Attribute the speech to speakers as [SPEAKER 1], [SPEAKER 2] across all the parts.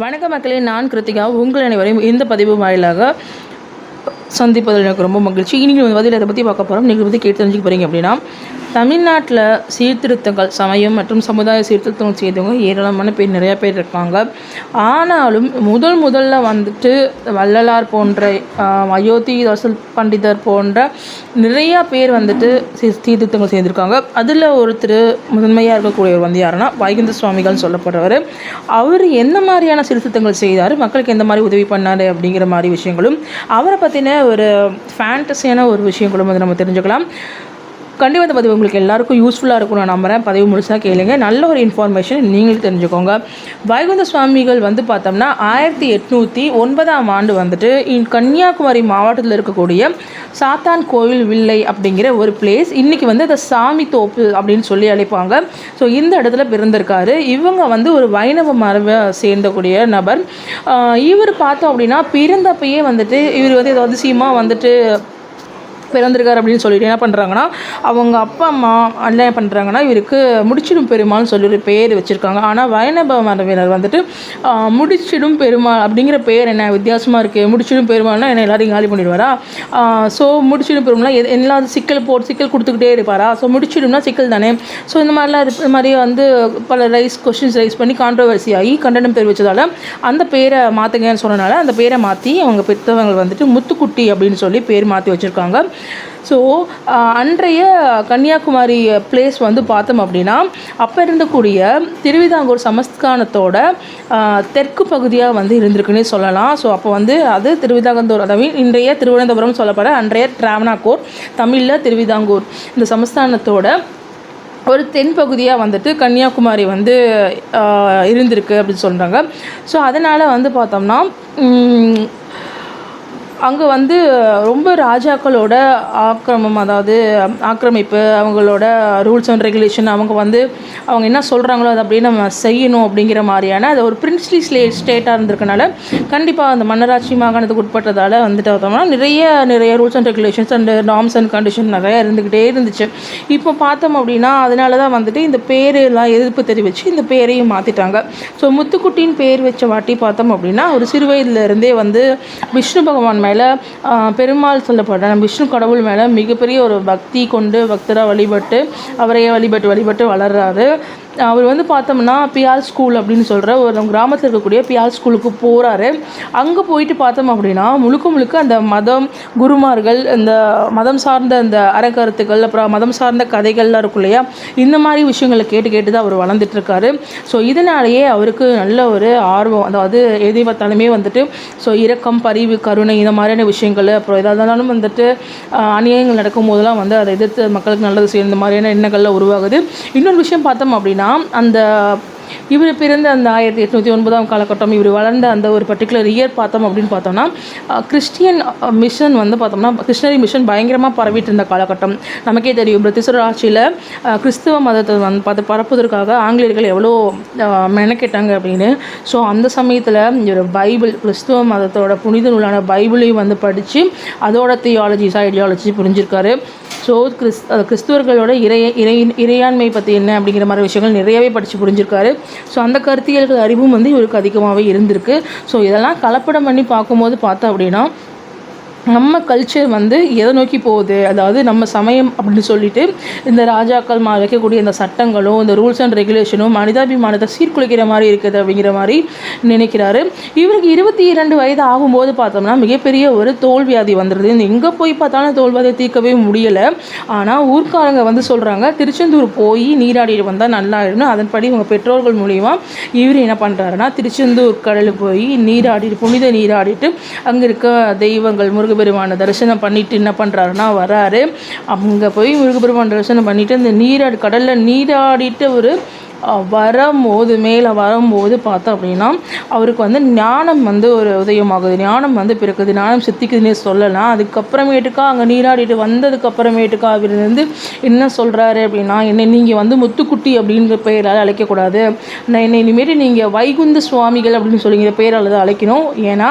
[SPEAKER 1] வணக்க மக்களே நான் கிருத்திகா. உங்கள் அனைவரையும் இந்த பதிவு வாயிலாக சந்திப்பதில் எனக்கு ரொம்ப மகிழ்ச்சி. இன்னைக்கு வந்து பதில் அதை பற்றி பார்க்க போகிறோம் நீங்கள் பற்றி கேட்டு தெரிஞ்சுக்க போகிறீங்க அப்படின்னா தமிழ்நாட்டில் சீர்திருத்தங்கள் சமயம் மற்றும் சமுதாய சீர்திருத்தங்கள் செய்தவங்க ஏராளமான பேர் நிறையா பேர் இருக்காங்க. ஆனாலும் முதல் முதல்ல வந்துட்டு வள்ளலார் போன்ற அயோத்தி அயோத்திதாசல் பண்டிதர் போன்ற நிறையா பேர் வந்துட்டு சீ- சீர்திருத்தங்கள் செய்திருக்காங்க. அதில் ஒருத்தர் முதன்மையாக இருக்கக்கூடியவர் வந்து யாருன்னா வைகுந்த சுவாமிகள் சொல்லப்படுறவர். அவர் எந்த மாதிரியான சீர்திருத்தங்கள் செய்தார் மக்களுக்கு எந்த மாதிரி உதவி பண்ணார் அப்படிங்கிற மாதிரி விஷயங்களும் அவரை பற்றின ஒரு ஃபேண்டஸியான ஒரு விஷயங்களும் வந்து நம்ம தெரிஞ்சுக்கலாம். கண்டிப்பாக இந்த பதிவு உங்களுக்கு எல்லாருக்கும் யூஸ்ஃபுல்லாக இருக்கும் நான் நம்புறேன். பதிவு முழுசாக கேளுங்க. நல்ல ஒரு இன்ஃபர்மேஷன் நீங்களும் தெரிஞ்சுக்கோங்க. வைகுந்த சுவாமிகள் வந்து பார்த்தோம்னா ஆயிரத்தி எட்நூற்றி ஒன்பதாம் ஆண்டு வந்துட்டு இன் கன்னியாகுமரி மாவட்டத்தில் இருக்கக்கூடிய சாத்தான் கோவில் வில்லை அப்படிங்கிற ஒரு பிளேஸ் இன்றைக்கி வந்து அதை சாமி தோப்பு அப்படின்னு சொல்லி அழைப்பாங்க. ஸோ இந்த இடத்துல பிறந்திருக்காரு. இவங்க வந்து ஒரு வைணவ மரபை சேர்ந்தக்கூடிய நபர். இவர் பார்த்தோம் அப்படின்னா பிறந்தப்பயே வந்துட்டு இவர் வந்து ஏதாவது சீமா வந்துட்டு பிறந்திருக்கார் அப்படின்னு சொல்லிட்டு என்ன பண்ணுறாங்கன்னா அவங்க அப்பா அம்மா என்ன பண்ணுறாங்கன்னா இவருக்கு முடிச்சிடும் பெருமாள்னு சொல்லி ஒரு பேர் வச்சுருக்காங்க. ஆனால் வைணவ மரபினர் வந்துட்டு முடிச்சிடும் பெருமாள் அப்படிங்கிற பேர் என்ன? வித்தியாசமாக இருக்குது முடிச்சிடும் பெருமாள்னா என்ன? எல்லாரையும் காலி பண்ணிடுவாரா? ஸோ முடிச்சிடும் பெருமாள்னா எது எல்லா சிக்கல் போட்டு சிக்கல் கொடுத்துக்கிட்டே இருப்பாரா? ஸோ முடிச்சிடும்னா சிக்கல் தானே? ஸோ இந்த மாதிரிலாம் இது இது மாதிரி வந்து பல ரைஸ் கொஷின்ஸ் ரைஸ் பண்ணி கான்ட்ரவர்சி ஆகி கண்டனம் தெரிவித்ததால் அந்த பேரை மாற்றுங்கன்னு சொன்னனால அந்த பேரை மாற்றி அவங்க பெற்றவங்க வந்துட்டு முத்துக்குட்டி அப்படின்னு சொல்லி பேர் மாற்றி வச்சுருக்காங்க. ஸோ அன்றைய கன்னியாகுமரி பிளேஸ் வந்து பார்த்தோம் அப்படின்னா அப்போ இருந்தக்கூடிய திருவிதாங்கூர் சமஸ்தானத்தோட தெற்கு பகுதியாக வந்து இருந்திருக்குன்னே சொல்லலாம். ஸோ அப்போ வந்து அது திருவிதாங்கந்தூர் அதாவது இன்றைய திருவனந்தபுரம் சொல்லப்பட அன்றைய டிராவனாக்கூர் தமிழில் திருவிதாங்கூர் இந்த சமஸ்தானத்தோட ஒரு தென் பகுதியாக வந்துட்டு கன்னியாகுமரி வந்து இருந்திருக்கு அப்படின்னு சொல்கிறாங்க ஸோ அதனால் வந்து பார்த்தோம்னா அங்கே வந்து ரொம்ப ராஜாக்களோட ஆக்கிரமம் அதாவது ஆக்கிரமிப்பு அவங்களோட ரூல்ஸ் அண்ட் ரெகுலேஷன் அவங்க வந்து அவங்க என்ன சொல்கிறாங்களோ அதை அப்படியே நம்ம செய்யணும் அப்படிங்கிற மாதிரியான அது ஒரு பிரின்ஸ்லி ஸ்லே ஸ்டேட்டாக இருந்திருக்கனால கண்டிப்பாக அந்த மன்னராட்சி மாகாணத்துக்கு உட்பட்டதால் வந்துட்டு பார்த்தோம்னா நிறைய நிறைய rules and regulations and norms and condition நிறைய இருந்துக்கிட்டே இருந்துச்சு. இப்போ பார்த்தோம் அப்படின்னா அதனால தான் வந்துட்டு இந்த பேரெல்லாம் எதிர்ப்பு தெரிவித்து இந்த பேரையும் மாற்றிட்டாங்க ஸோ முத்துக்குட்டின்னு பேர் வச்ச வாட்டி பார்த்தோம் அப்படின்னா ஒரு சிறு வயதுலேருந்தே வந்து விஷ்ணு பகவான் மேலே பெருமாள் சொல்லப்படுற நம்ம விஷ்ணு கடவுள் மேலே மிகப்பெரிய ஒரு பக்தி கொண்டு பக்தராக வழிபட்டு அவரையே வழிபட்டு வழிபட்டு வளர்றாரு. அவர் வந்து பார்த்தோம்னா பியால் ஸ்கூல் அப்படின்னு சொல்கிற ஒரு நம்ம கிராமத்தில் இருக்கக்கூடிய பியால் ஸ்கூலுக்கு போகிறாரு அங்கே போயிட்டு பார்த்தோம் அப்படின்னா முழுக்க முழுக்க அந்த மதம் குருமார்கள் இந்த மதம் சார்ந்த அந்த அறக்கருத்துக்கள் அப்புறம் மதம் சார்ந்த கதைகள்லாம் இருக்கும் இல்லையா? இந்த மாதிரி விஷயங்களை கேட்டு கேட்டு தான் அவர் வளர்ந்துட்டுருக்காரு ஸோ இதனாலேயே அவருக்கு நல்ல ஒரு ஆர்வம். அதாவது எதை பார்த்தாலுமே வந்துட்டு ஸோ இரக்கம் பரிவு கருணை இந்த மாதிரியான விஷயங்கள் அப்புறம் எதாக இருந்தாலும் வந்துட்டு அநியாயங்கள் நடக்கும் போதெல்லாம் வந்து அதை எதிர்த்து மக்களுக்கு நல்லது செய்யும் இந்த மாதிரியான எண்ணங்கள்லாம் உருவாகுது. இன்னொரு விஷயம் பார்த்தோம் அப்படின்னா அந்த இவர் பிறந்த அந்த ஆயிரத்தி எட்நூற்றி ஒன்பதாம் காலகட்டம் இவர் வளர்ந்த அந்த ஒரு பர்டிகுலர் இயர் பார்த்தோம் அப்படின்னு பார்த்தோம்னா கிறிஸ்டியன் மிஷன் வந்து பார்த்தோம்னா கிருஷ்ணரி மிஷன் பயங்கரமாக பரவிட்டு இருந்த காலகட்டம். நமக்கே தெரியும் பிரிட்டிஷர் ஆட்சியில் கிறிஸ்துவ மதத்தை வந்து பார்த்து பரப்புவதற்காக ஆங்கிலேயர்கள் எவ்வளோ மெனக்கெட்டாங்க அப்படின்னு. ஸோ அந்த சமயத்தில் இவர் பைபிள் கிறிஸ்துவ மதத்தோட புனித நூலான பைபிளையும் வந்து படித்து அதோட தியாலஜிஸ் ஐடியாலஜி புரிஞ்சிருக்காரு. ஸோ கிறிஸ் கிறிஸ்துவர்களோட இறைய இறை இறையாண்மை பற்றி என்ன அப்படிங்கிற மாதிரி விஷயங்கள் நிறையவே படித்து புரிஞ்சிருக்காரு. ஸோ அந்த கருத்தியல்கள் அறிவும் வந்து இவருக்கு அதிகமாகவே இருந்திருக்கு. ஸோ இதெல்லாம் கலப்படம் பண்ணி பார்க்கும்போது பார்த்தோம் அப்படின்னா நம்ம கல்ச்சர் வந்து எதை நோக்கி போகுது? அதாவது நம்ம சமயம் அப்படின்னு சொல்லிட்டு இந்த ராஜாக்கள் மா வைக்கக்கூடிய இந்த சட்டங்களும் இந்த ரூல்ஸ் அண்ட் ரெகுலேஷனும் மனிதாபிமானத்தை சீர்குலைக்கிற மாதிரி இருக்குது அப்படிங்கிற மாதிரி நினைக்கிறாரு. இவருக்கு இருபத்தி இரண்டு வயது ஆகும்போது பார்த்தோம்னா மிகப்பெரிய ஒரு தோல்வியாதி வந்துடுது இந்த எங்கே போய் பார்த்தாலும் தோல்வியாதியை தீர்க்கவே முடியலை. ஆனால் ஊர்க்காரங்க வந்து சொல்கிறாங்க திருச்செந்தூர் போய் நீராடிட்டு வந்தால் நல்லா இருக்கும் அதன்படி உங்கள் பெற்றோர்கள் மூலிமா இவர் என்ன பண்ணுறாருன்னா திருச்செந்தூர் கடலில் போய் நீராடிட்டு புனித நீராடிட்டு அங்கே இருக்க தெய்வங்கள் முருகன் முருகப்பெருமானை தரிசனம் பண்ணிட்டு என்ன பண்ணுறாருன்னா வராரு. அங்கே போய் முருகப்பெருமான் தரிசனம் பண்ணிட்டு அந்த நீராடி கடலில் நீராடிட்டு ஒரு வரும்போது மேலே வரும்போது பார்த்தோம் அப்படின்னா அவருக்கு வந்து ஞானம் வந்து ஒரு உதயமாகுது. ஞானம் வந்து பிறக்குது. ஞானம் சித்திக்குதுன்னே சொல்லலாம். அதுக்கப்புறமேட்டுக்கா அங்கே நீராடிட்டு வந்ததுக்கப்புறமேட்டுக்கா அவர் வந்து என்ன சொல்கிறாரு அப்படின்னா என்னை நீங்கள் வந்து முத்துக்குட்டி அப்படின்ற பெயரால் அழைக்கக்கூடாது. நான் என்னை இனிமேட்டு நீங்கள் வைகுந்த சுவாமிகள் அப்படின்னு சொல்லிங்கிற பெயரால் தான் அழைக்கணும். ஏன்னா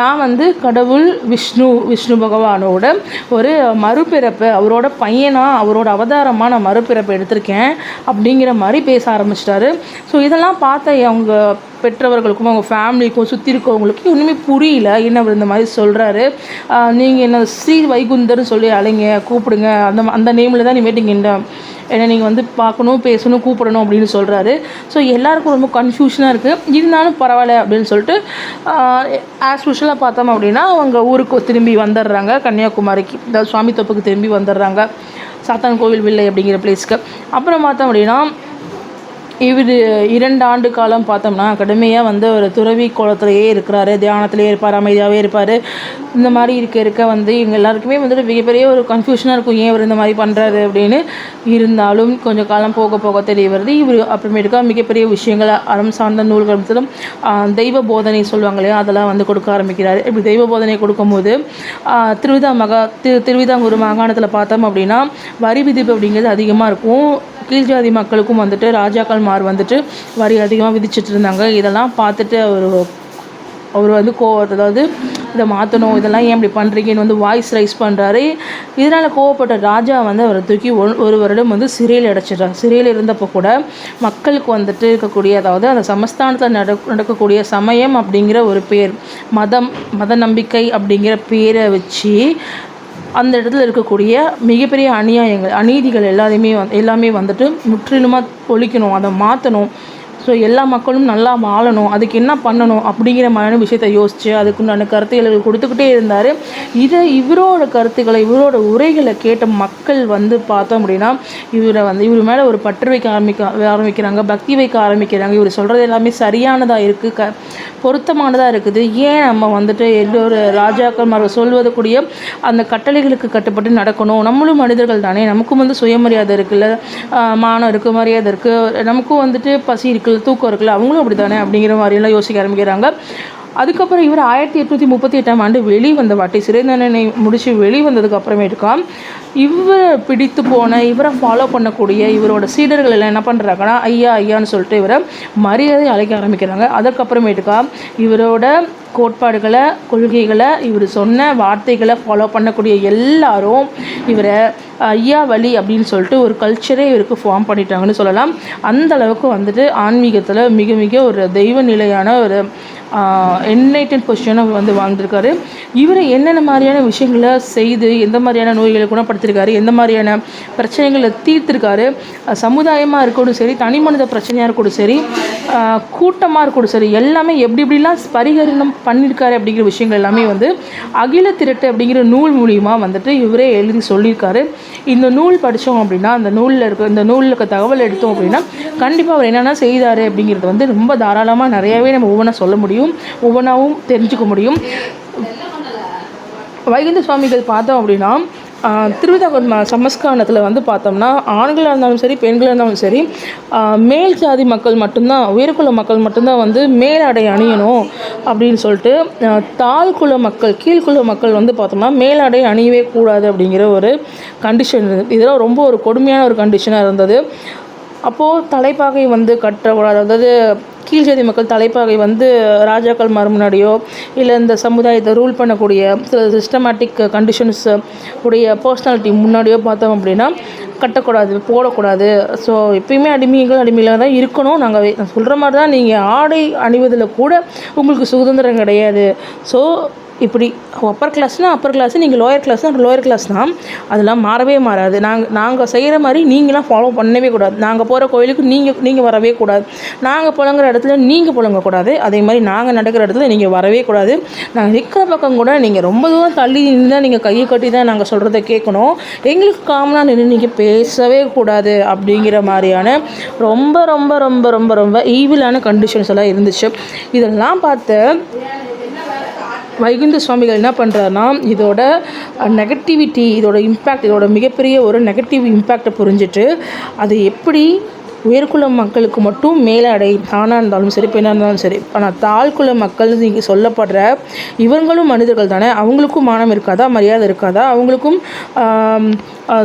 [SPEAKER 1] நான் வந்து கடவுள் விஷ்ணு விஷ்ணு பகவானோட ஒரு மறுபிறப்பு அவரோட பையனாக அவரோட அவதாரமாக நான் மறுபிறப்பு எடுத்திருக்கேன் அப்படிங்கிற மாதிரி பேச ஆரம்பி ஆரம்பிச்சிட்டாரு. ஸோ இதெல்லாம் பார்த்த அவங்க பெற்றவர்களுக்கும் அவங்க ஃபேமிலிக்கும் சுற்றி இருக்கவங்களுக்கும் ஒன்றுமே புரியல. என்ன அவர் இந்த மாதிரி சொல்கிறாரு நீங்கள் என்ன ஸ்ரீ வைகுந்தர்னு சொல்லி அலைங்க கூப்பிடுங்க. அந்த அந்த நேமில் தான் நீ மீட்டிங் என்ன நீங்கள் வந்து பார்க்கணும் பேசணும் கூப்பிடணும் அப்படின்னு சொல்கிறாரு ஸோ எல்லாருக்கும் ரொம்ப கன்ஃபியூஷனாக இருக்குது இருந்தாலும் பரவாயில்ல அப்படின்னு சொல்லிட்டு ஆஸ் யூஷுவலாக பார்த்தோம் அப்படின்னா அவங்க ஊருக்கு திரும்பி வந்துடுறாங்க. கன்னியாகுமரிக்கு அதாவது சுவாமி தொப்புக்கு திரும்பி வந்துடுறாங்க. சாத்தான் கோவில் வில்லை அப்படிங்கிற பிளேஸ்க்கு அப்புறம் பார்த்தோம் அப்படின்னா இவர் இரண்டு ஆண்டு காலம் பார்த்தோம்னா கடுமையாக வந்து ஒரு துறவி கோலத்திலேயே இருக்கிறாரு தியானத்திலேயே இருப்பார் அமைதியாகவே இருப்பார். இந்த மாதிரி இருக்க இருக்க வந்து இவங்க எல்லாருக்குமே வந்துட்டு மிகப்பெரிய ஒரு கன்ஃபியூஷனாக இருக்கும். ஏன் இவர் இந்த மாதிரி பண்ணுறாரு அப்படின்னு இருந்தாலும் கொஞ்சம் காலம் போக போக தெரிய வருது. இவர் அப்புறமேட்டுக்கா மிகப்பெரிய விஷயங்களை அறம் சார்ந்த நூல்கள் தெய்வ போதனை சொல்லுவாங்க இல்லையா அதெல்லாம் வந்து கொடுக்க ஆரம்பிக்கிறார். இப்படி தெய்வ போதனை கொடுக்கும்போது திருவிதா மகா திரு திருவிதாங்கூர் மாகாணத்தில் பார்த்தோம் அப்படின்னா வரி விதிப்பு அப்படிங்கிறது அதிகமாக இருக்கும். கீழ் ஜாதி மக்களுக்கும் வந்துட்டு ராஜாக்கள் மார் வந்துட்டு வரி அதிகமாக விதிச்சிட்டு இருந்தாங்க. இதெல்லாம் பார்த்துட்டு அவர் அவர் வந்து கோ அதாவது இதை மாற்றணும் இதெல்லாம் ஏன் இப்படி பண்ணுறீங்கன்னு வந்து வாய்ஸ் ரைஸ் பண்ணுறாரு இதனால் கோவப்பட்ட ராஜா வந்து அவரை தூக்கி ஒரு ஒரு வருடம் வந்து சிறையில் அடைச்சிடுறார். சிறையில் இருந்தப்போ கூட மக்களுக்கு வந்துட்டு இருக்கக்கூடிய அதாவது அந்த சமஸ்தானத்தில் நட நடக்கக்கூடிய சமயம் அப்படிங்கிற ஒரு பேர் மதம் மத நம்பிக்கை அப்படிங்கிற பேரை வச்சு அந்த இடத்துல இருக்கக்கூடிய மிகப்பெரிய அநியாயங்கள் அநீதிகள் எல்லாத்தையுமே வந்து எல்லாமே வந்துட்டு முற்றிலுமாக ஒழிக்கணும் அதை மாற்றணும் ஸோ எல்லா மக்களும் நல்லா வாழணும். அதுக்கு என்ன பண்ணணும் அப்படிங்கிற மாதிரியான விஷயத்தை யோசித்து அதுக்குண்டான கருத்துக்களை கொடுத்துக்கிட்டே இருந்தார். இதை இவரோட கருத்துக்களை இவரோட உரைகளை கேட்ட மக்கள் வந்து பார்த்தோம் அப்படின்னா இவரை வந்து இவர் மேலே ஒரு பற்று வைக்க ஆரம்பிக்க ஆரம்பிக்கிறாங்க பக்தி வைக்க ஆரம்பிக்கிறாங்க. இவர் சொல்கிறது எல்லாமே சரியானதாக இருக்குது க பொருத்தமானதாக இருக்குது. ஏன் நம்ம வந்துட்டு எல்லோரு ராஜாக்கள் சொல்வது கூடிய அந்த கட்டளைகளுக்கு கட்டுப்பட்டு நடக்கணும்? நம்மளும் மனிதர்கள் தானே. நமக்கும் வந்து சுயமரியாதை இருக்குல்ல. மானம் இருக்குது மரியாதை இருக்குது நமக்கும் வந்துட்டு பசி இருக்குது இருக்குல்ல தூக்கம் இருக்குல்ல அவங்களும் அப்படி தானே அப்படிங்கிற மாதிரியெல்லாம் யோசிக்க ஆரம்பிக்கிறாங்க. அதுக்கப்புறம் இவர் ஆயிரத்தி எட்நூற்றி முப்பத்தி எட்டாம் ஆண்டு வெளிவந்த வாட்டி சிறை தண்டனை முடிச்சு வெளி வந்ததுக்கு அப்புறமேட்டுக்கா இவரை பிடித்து போன இவரை ஃபாலோ பண்ணக்கூடிய இவரோட சீடர்கள் எல்லாம் என்ன பண்ணுறாங்கன்னா ஐயா ஐயான்னு சொல்லிட்டு இவரை மரியாதை அழைக்க ஆரம்பிக்கிறாங்க. அதுக்கப்புறமேட்டுக்கா இவரோட கோட்பாடுகளை கொள்கைகளை இவர் சொன்ன வார்த்தைகளை ஃபாலோ பண்ணக்கூடிய எல்லாரும் இவரை ஐயா வழி அப்படின்னு சொல்லிட்டு ஒரு கல்ச்சரே இவருக்கு ஃபார்ம் பண்ணிட்டாங்கன்னு சொல்லலாம். அந்த அளவுக்கு வந்துட்டு ஆன்மீகத்தில் மிக மிக ஒரு தெய்வ நிலையான ஒரு என்லைட்டன் பொசிஷனை வந்து வாழ்ந்திருக்காரு. இவர் என்னென்ன மாதிரியான விஷயங்களை செய்து எந்த மாதிரியான நோய்களை குணப்படுத்திருக்காரு எந்த மாதிரியான பிரச்சனைகளை தீர்த்திருக்காரு சமுதாயமாக இருக்கட்டும் சரி தனி மனித பிரச்சனையாக இருக்கட்டும் சரி கூட்டமாக இருக்கட்டும் சரி எல்லாமே எப்படி எப்படிலாம் பரிகரணம் பண்ணியிருக்காரு அப்படிங்கிற விஷயங்கள் எல்லாமே வந்து அகில திரட்டு அப்படிங்கிற நூல் மூலியமாக வந்துட்டு இவரே எழுதி சொல்லியிருக்காரு. இந்த நூல் படித்தோம் அப்படின்னா அந்த நூலில் இருக்க இந்த நூலுக்கு தகவல் எடுத்தோம் அப்படின்னா கண்டிப்பாக அவர் என்னென்ன செய்தார் அப்படிங்கிறது வந்து ரொம்ப தாராளமாக நிறையாவே நம்ம ஒவ்வொன்றா சொல்ல முடியும் ஒவ்வொன்றாவும் தெரிஞ்சுக்க முடியும். வைகுந்த சுவாமிகள் பார்த்தோம் அப்படின்னா திருவிதாங்கூர் ம சமஸ்கானத்தில் வந்து பார்த்தோம்னா ஆண்களாக இருந்தாலும் சரி பெண்களாக இருந்தாலும் சரி மேல் ஜாதி மக்கள் மட்டும்தான் உயர்குல மக்கள் மட்டும்தான் வந்து மேலாடை அணியணும் அப்படின்னு சொல்லிட்டு தாழ் தாழ்குல மக்கள் கீழ்குல மக்கள் வந்து பார்த்தோம்னா மேலாடை அணியவே கூடாது அப்படிங்கிற ஒரு கண்டிஷன் இருந்தது. இதெல்லாம் ரொம்ப ஒரு கொடுமையான ஒரு கண்டிஷனாக இருந்தது. அப்போது தலைப்பாகை வந்து கட்டக்கூடாது. அதாவது கீழ் ஜாதி மக்கள் தலைப்பாகை வந்து ராஜாக்கள் மறு முன்னாடியோ இல்லை இந்த சமுதாயத்தை ரூல் பண்ணக்கூடிய சில சிஸ்டமேட்டிக் கண்டிஷன்ஸ் உடைய பர்சனாலிட்டி முன்னாடியோ பார்த்தோம் அப்படின்னா கட்டக்கூடாது போடக்கூடாது. ஸோ எப்பயுமே அடிமைகள் அடிமையில் தான் இருக்கணும். நாங்கள் நான் சொல்கிற மாதிரி தான் நீங்கள் ஆடை அணிவதில் கூட உங்களுக்கு சுதந்திரம் கிடையாது. ஸோ இப்படி அப்பர் கிளாஸ்னால் அப்பர் கிளாஸ் நீங்கள் லோயர் கிளாஸ்னால் லோயர் கிளாஸ் தான். அதெல்லாம் மாறவே மாறாது. நாங்கள் நாங்கள் செய்கிற மாதிரி நீங்களாம் ஃபாலோ பண்ணவே கூடாது. நாங்கள் போகிற கோயிலுக்கு நீங்கள் நீங்கள் வரவே கூடாது. நாங்கள் புழங்குற இடத்துல நீங்கள் புழங்கக்கூடாது அதே மாதிரி நாங்கள் நடக்கிற இடத்துல நீங்கள் வரவே கூடாது. நாங்கள் நிற்கிற பக்கம் கூட நீங்கள் ரொம்ப தூரம் தள்ளி நின்று தான் நீங்கள் கையை கட்டி தான் நாங்கள் சொல்கிறத கேட்கணும். எங்களுக்கு காமனாக நின்று நீங்கள் பேசவே கூடாது அப்படிங்கிற மாதிரியான ரொம்ப ரொம்ப ரொம்ப ரொம்ப ரொம்ப ஈவிலான கண்டிஷன்ஸ் எல்லாம் இருந்துச்சு. இதெல்லாம் பார்த்து வைகுந்த சுவாமிகள் என்ன பண்ணுறாருனா இதோட நெகட்டிவிட்டி இதோட இம்பேக்ட் இதோட மிகப்பெரிய ஒரு நெகட்டிவ் இம்பேக்டை புரிஞ்சுட்டு அது எப்படி உயர்குல மக்களுக்கு மட்டும் மேலாடை ஆணாக இருந்தாலும் சரி பெண்ணாக இருந்தாலும் சரி ஆனால் தாழ்குல மக்கள் இங்கே சொல்லப்படுற இவங்களும் மனிதர்கள் தானே அவங்களுக்கும் மானம் இருக்காதா மரியாதை இருக்காதா அவங்களுக்கும்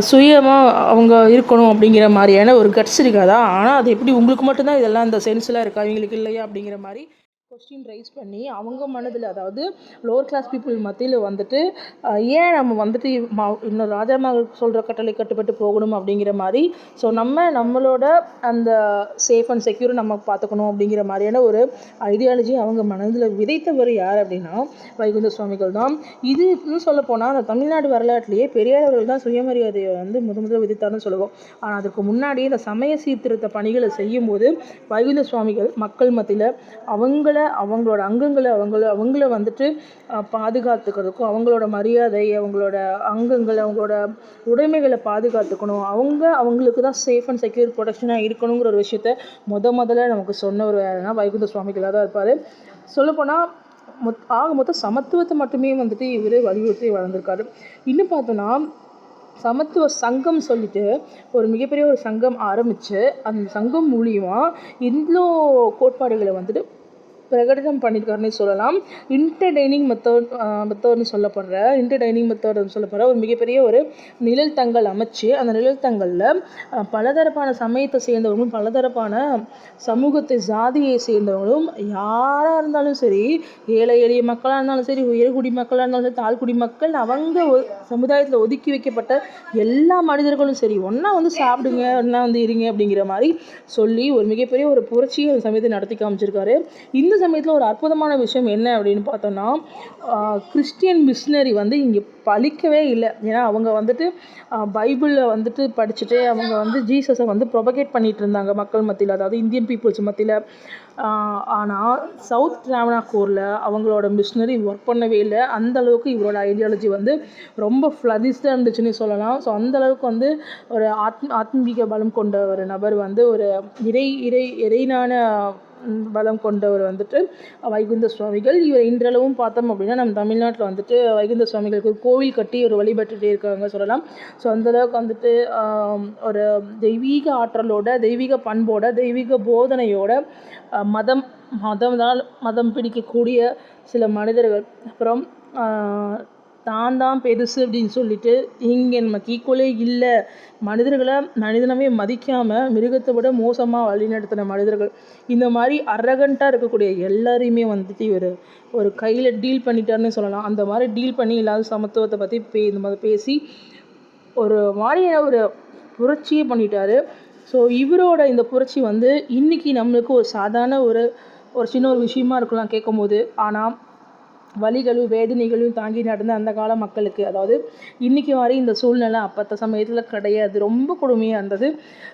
[SPEAKER 1] சுயமாக அவங்க இருக்கணும் அப்படிங்கிற மாதிரியான ஒரு கட்ஸ் இருக்காதா ஆனால் அது எப்படி உங்களுக்கு மட்டும்தான் இதெல்லாம் அந்த சென்ஸ்லாம் இருக்கா அவங்களுக்கு இல்லையா அப்படிங்கிற மாதிரி கொஸ்டின் ரைஸ் பண்ணி அவங்க மனதில் அதாவது லோவர் கிளாஸ் பீப்புள் மத்தியில் வந்துட்டு ஏன் நம்ம வந்துட்டு இன்னும் ராஜா மகள் சொல்கிற கட்டளை கட்டுப்பட்டு போகணும் அப்படிங்கிற மாதிரி ஸோ நம்ம நம்மளோட அந்த சேஃப் அண்ட் செக்யூர் நம்ம பார்த்துக்கணும் அப்படிங்கிற மாதிரியான ஒரு ஐடியாலஜி அவங்க மனதில் விதைத்தவர் யார் அப்படின்னா வைகுந்த சுவாமிகள் தான். இது சொல்ல போனால் அந்த தமிழ்நாடு வரலாற்றிலேயே பெரியார் அவர்கள் தான் சுயமரியாதையை வந்து முத முதல்ல விதித்தார்னு சொல்லுவோம். ஆனால் அதற்கு முன்னாடி இந்த சமய சீர்திருத்த பணிகளை செய்யும்போது வைகுந்த சுவாமிகள் மக்கள் மத்தியில் அவங்கள அவங்களோட அங்கங்களை அவங்கள அவங்கள வந்துட்டு பாதுகாத்துக்கிறதுக்கும் அவங்களோட மரியாதை அவங்களோட அங்கங்கள் அவங்களோட உடைமைகளை பாதுகாத்துக்கணும். அவங்க அவங்களுக்கு தான் சேஃப் அண்ட் செக்யூர் ப்ரொடெக்ஷனாக இருக்கணுங்கிற ஒரு விஷயத்த முத முதல்ல நமக்கு சொன்ன ஒரு யாருன்னா வைகுந்த சுவாமிகளாக தான் இருப்பார். சொல்லப்போனால் மொத் ஆக மொத்தம் சமத்துவத்தை மட்டுமே வந்துட்டு இவர் வலியுறுத்தி வளர்ந்துருக்காரு. இன்னும் பார்த்தோன்னா சமத்துவ சங்கம் சொல்லிட்டு ஒரு மிகப்பெரிய ஒரு சங்கம் ஆரம்பித்து அந்த சங்கம் மூலியமாக இவ்வளோ கோட்பாடுகளை வந்துட்டு பிரகடனம் பண்ணியிருக்காருன்னே சொல்லலாம். இன்டர்டைனிங் மெத்தட் மெத்தட்னு சொல்லப்படுற இன்டர்டைனிங் மெத்தட்னு சொல்லப்படுற ஒரு மிகப்பெரிய ஒரு நிழல் தங்கள் அமைச்சு அந்த நிழல் தங்களில் பலதரப்பான சமயத்தை சேர்ந்தவங்களும் பலதரப்பான சமூகத்தை ஜாதியை சேர்ந்தவங்களும் யாராக இருந்தாலும் சரி ஏழை எளிய மக்களாக இருந்தாலும் சரி உயர்குடி மக்களாக இருந்தாலும் சரி தாழ்குடி மக்கள் அவங்க சமுதாயத்தில் ஒதுக்கி வைக்கப்பட்ட எல்லா மனிதர்களும் சரி ஒன்றா வந்து சாப்பிடுங்க ஒன்றா வந்து இருங்க அப்படிங்கிற மாதிரி சொல்லி ஒரு மிகப்பெரிய ஒரு புரட்சியை அந்த சமயத்தை நடத்தி காமிச்சிருக்காரு. இந்த சமயத்தில் ஒரு அற்புதமான விஷயம் என்ன அப்படின்னு பார்த்தோன்னா கிறிஸ்டியன் மிஷினரி வந்து இங்கே பழிக்கவே இல்லை. ஏன்னா அவங்க வந்துட்டு பைபிளில் வந்துட்டு படிச்சுட்டு அவங்க வந்து ஜீசஸை வந்து ப்ரொபகேட் பண்ணிகிட்டு இருந்தாங்க மக்கள் மத்தியில் அதாவது இந்தியன் பீப்புள்ஸ் மத்தியில். ஆனால் சவுத் டிராவனாக்கூரில் அவங்களோட மிஷினரி ஒர்க் பண்ணவே இல்லை. அந்த அளவுக்கு இவரோட ஐடியாலஜி வந்து ரொம்ப ஃப்ளரிஸ்டாக இருந்துச்சுன்னு சொல்லலாம். ஸோ அந்தளவுக்கு வந்து ஒரு ஆத்ம ஆத்மீக பலம் கொண்ட ஒரு நபர் வந்து ஒரு இறை இறை இறைனான பலம் கொண்டவர் வந்துட்டு வைகுந்த சுவாமிகள். இவர் இன்றளவும் பார்த்தோம் அப்படின்னா நம்ம தமிழ்நாட்டில் வந்துட்டு வைகுந்த சுவாமிகளுக்கு ஒரு கோவில் கட்டி ஒரு வழிபட்டுட்டே இருக்காங்க சொல்லலாம். ஸோ அந்தளவுக்கு வந்துட்டு ஒரு தெய்வீக ஆற்றலோட தெய்வீக பண்போட தெய்வீக போதனையோட மதம் மதம்னால் மதம் பிடிக்கக்கூடிய சில மனிதர்கள். அப்புறம் தான் தான் பெருசு அப்படின்னு சொல்லிட்டு இங்கே நமக்கு ஈக்குவலே இல்லை. மனிதர்களை மனிதனவே மதிக்காமல் மிருகத்தை விட மோசமாக வழிநடத்தின மனிதர்கள். இந்த மாதிரி அரகண்ட்டாக இருக்கக்கூடிய எல்லாரையுமே வந்துட்டு இவர் ஒரு கையில் டீல் பண்ணிட்டாருன்னு சொல்லலாம். அந்த மாதிரி டீல் பண்ணி இல்லாத சமத்துவத்தை பற்றி பே இந்த மாதிரி பேசி ஒரு மாதிரியான ஒரு புரட்சியே பண்ணிட்டாரு. ஸோ இவரோட இந்த புரட்சி வந்து இன்றைக்கி நம்மளுக்கு ஒரு சாதாரண ஒரு ஒரு சின்ன ஒரு விஷயமா இருக்கலாம் கேட்கும்போது. ஆனால் வலிகளும் வேதனைகளையும் தாங்கி நடந்த அந்த கால மக்களுக்கு. அதாவது இன்னைக்கு வரை இந்த சூழ்நிலை அப்பத்த சமயத்தில் கிடையாது. ரொம்ப கொடுமையாக இருந்தது.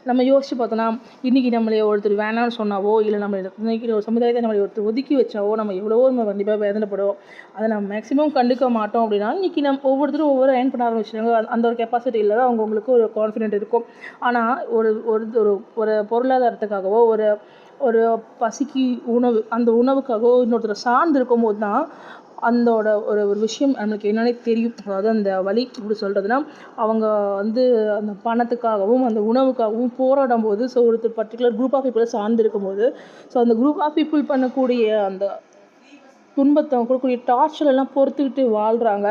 [SPEAKER 1] நம்ம யோசிச்சு பார்த்தோன்னா இன்னைக்கு நம்மளை ஒருத்தர் வேணாம்னு சொன்னாவோ இல்லை நம்ம இன்னைக்கு ஒரு சமுதாயத்தை நம்மளை ஒருத்தர் ஒதுக்கி வச்சாவோ நம்ம எவ்வளவோ நம்ம கண்டிப்பாக வேதனைப்படுவோம். அதை நம்ம மேக்ஸிமம் கண்டுக்க மாட்டோம் அப்படின்னா இன்னைக்கு நம்ம ஒவ்வொருத்தரும் ஒவ்வொரு ஏர்ன் பண்ண ஆரம்பிச்சிட்டாங்க. அந்த ஒரு கெப்பாசிட்டியில் தான் அவங்கவுங்களுக்கு ஒரு கான்ஃபிடென்ட் இருக்கும். ஆனால் ஒரு ஒரு ஒரு பொருளாதாரத்துக்காகவோ ஒரு ஒரு பசிக்கு உணவு அந்த உணவுக்காகவோ இன்னொருத்தரை சார்ந்து இருக்கும்போது தான் அந்தோட ஒரு ஒரு விஷயம் நம்மளுக்கு என்னன்னே தெரியும். அதாவது அந்த வழி இப்படி சொல்கிறதுனா அவங்க வந்து அந்த பணத்துக்காகவும் அந்த உணவுக்காகவும் போராடும் போது ஸோ ஒருத்தர் பர்டிகுலர் குரூப் ஆஃப் பீப்புளை சார்ந்து இருக்கும்போது ஸோ அந்த குரூப் ஆஃப் பீப்புள் பண்ணக்கூடிய அந்த துன்பத்தை கொடுக்கக்கூடிய டார்ச்சர் எல்லாம் பொறுத்துக்கிட்டு வாழ்கிறாங்க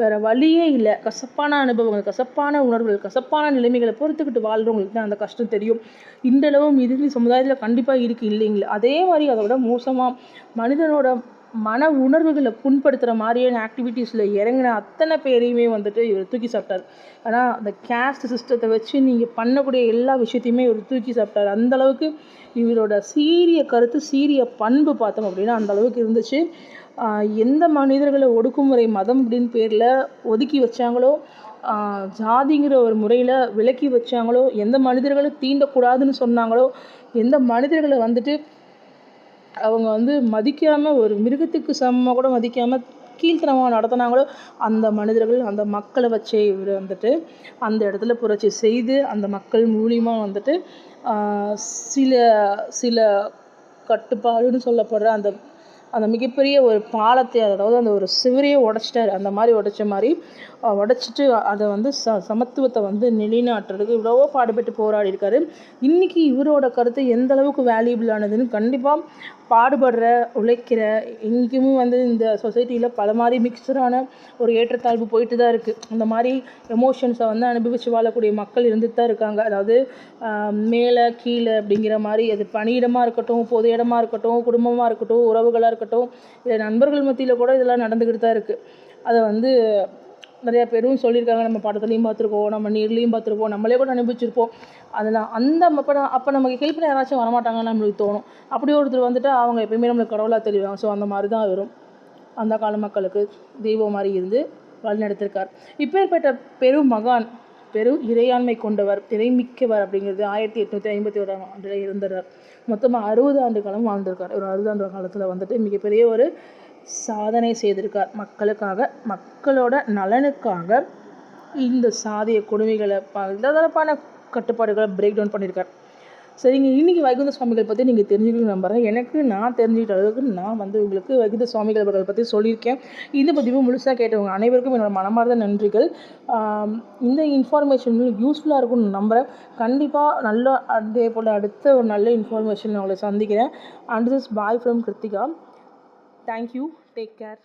[SPEAKER 1] வேறு வழியே இல்லை. கசப்பான அனுபவங்கள் கசப்பான உணர்வுகள் கசப்பான நிலைமைகளை பொறுத்துக்கிட்டு வாழ்கிறவங்களுக்கு தான் அந்த கஷ்டம் தெரியும். இன்றளவும் இது சமுதாயத்தில் கண்டிப்பாக இருக்குது இல்லைங்களா. அதே மாதிரி அதை விட மோசமாக மனிதனோட மன உணர்வுகளை புண்படுத்துகிற மாதிரியான ஆக்டிவிட்டீஸில் இறங்கின அத்தனை பேரையுமே வந்துட்டு இவர் தூக்கி சாப்பிட்டார். ஆனால் அந்த கேஸ்ட் சிஸ்டத்தை வச்சு நீங்கள் பண்ணக்கூடிய எல்லா விஷயத்தையுமே இவர் தூக்கி சாப்பிட்டார். அந்தளவுக்கு இவரோட சீரிய கருத்து சீரிய பண்பு பார்த்தோம் அப்படின்னா அந்த அளவுக்கு இருந்துச்சு. எந்த மனிதர்களை ஒடுக்குமுறை மதம் அப்படின்னு பேரில் ஒதுக்கி வச்சாங்களோ ஜாதிங்கிற ஒரு முறையில் விலக்கி வச்சாங்களோ எந்த மனிதர்களை தீண்டக்கூடாதுன்னு சொன்னாங்களோ எந்த மனிதர்களை வந்துட்டு அவங்க வந்து மதிக்காமல் ஒரு மிருகத்துக்கு சமமாக கூட மதிக்காமல் கீழ்த்தனமாக நடத்தினாங்களோ அந்த மனிதர்கள் அந்த மக்களை வச்சே இவர் வந்துட்டு அந்த இடத்துல புரட்சி செய்து அந்த மக்கள் மூலியமாக வந்துட்டு சில சில கட்டுப்பாடுன்னு சொல்லப்படுற அந்த அந்த மிகப்பெரிய ஒரு பாலத்தை அதாவது அந்த ஒரு சிவரியை உடச்சிட்டாரு. அந்த மாதிரி உடைச்ச மாதிரி உடச்சிட்டு அதை வந்து ச சமத்துவத்தை வந்து நிலைநாட்டுறதுக்கு இவ்வளவோ பாடுபட்டு போராடி இருக்காரு இன்றைக்கி இவரோட கருத்து எந்த அளவுக்கு வேல்யூபிளானதுன்னு கண்டிப்பாக பாடுபடுற உழைக்கிற இங்கேயுமே வந்து இந்த சொசைட்டியில் பல மாதிரி மிக்சரான ஒரு ஏற்றத்தாழ்வு போயிட்டு தான் இருக்குது அந்த மாதிரி எமோஷன்ஸை வந்து அனுபவித்து வாழக்கூடிய மக்கள் இருந்துட்டு தான் இருக்காங்க. அதாவது மேலே கீழே அப்படிங்கிற மாதிரி அது பணியிடமாக இருக்கட்டும் பொது இடமா இருக்கட்டும் குடும்பமாக இருக்கட்டும் உறவுகளாக இருக்கட்டும் இல்லை நண்பர்கள் மத்தியில் கூட இதெல்லாம் நடந்துக்கிட்டு தான் இருக்குது அதை வந்து நிறையா பேரும் சொல்லியிருக்காங்க நம்ம படத்துலையும் பார்த்துருக்கோம் நம்ம நேர்லேயும் பார்த்துருப்போம் நம்மளே கூட அனுபவிச்சிருப்போம். அதெல்லாம் அந்த அப்போ அப்போ நமக்கு ஹெல்ப் பண்ண யாராச்சும் வரமாட்டாங்கன்னு நம்மளுக்கு தோணும். அப்படி ஒருத்தர் வந்துட்டு அவங்க எப்பயுமே நம்மளுக்கு கடவுளாக தெரிவாங்க ஸோ அந்த மாதிரி தான் வரும். அந்த கால மக்களுக்கு தெய்வம் மாதிரி இருந்து வழிநடத்திருக்கார். இப்பேற்பட்ட பெரும் மகான் பெரும் இறையாண்மை கொண்டவர் இறைமிக்கவர் அப்படிங்கிறது ஆயிரத்தி எட்நூற்றி ஐம்பத்தி ஓராம் ஆண்டில் இருந்துறார் மொத்தமாக அறுபது ஆண்டு காலம் வாழ்ந்திருக்கார். ஒரு அறுபது ஆண்டு காலத்தில் வந்துட்டு மிகப்பெரிய ஒரு சாதனை செய்திருக்கார். மக்களுக்காக மக்களோட நலனுக்காக இந்த சாதிய கொடுமைகளை பலதரப்பான கட்டுப்பாடுகளை பிரேக் டவுன் பண்ணியிருக்கார் சரிங்க இன்றைக்கி வைகுந்த சுவாமிகள் பற்றி நீங்கள் தெரிஞ்சுக்கணும் நம்புறேன். எனக்கு நான் தெரிஞ்சுக்கிட்ட அளவுக்கு நான் வந்து உங்களுக்கு வைகுந்த சுவாமிகள் அவர்கள் பற்றி சொல்லியிருக்கேன். இந்த பதிவு முழுசாக கேட்டவங்க அனைவருக்கும் என்னோட மனமார்ந்த நன்றிகள். இந்த இன்ஃபார்மேஷன் யூஸ்ஃபுல்லாக இருக்கும்னு நம்புகிறேன் கண்டிப்பாக நல்ல அதே போல் அடுத்த ஒரு நல்ல இன்ஃபார்மேஷன் நான் உங்களை சந்திக்கிறேன். And this bye from Krithika thank you take care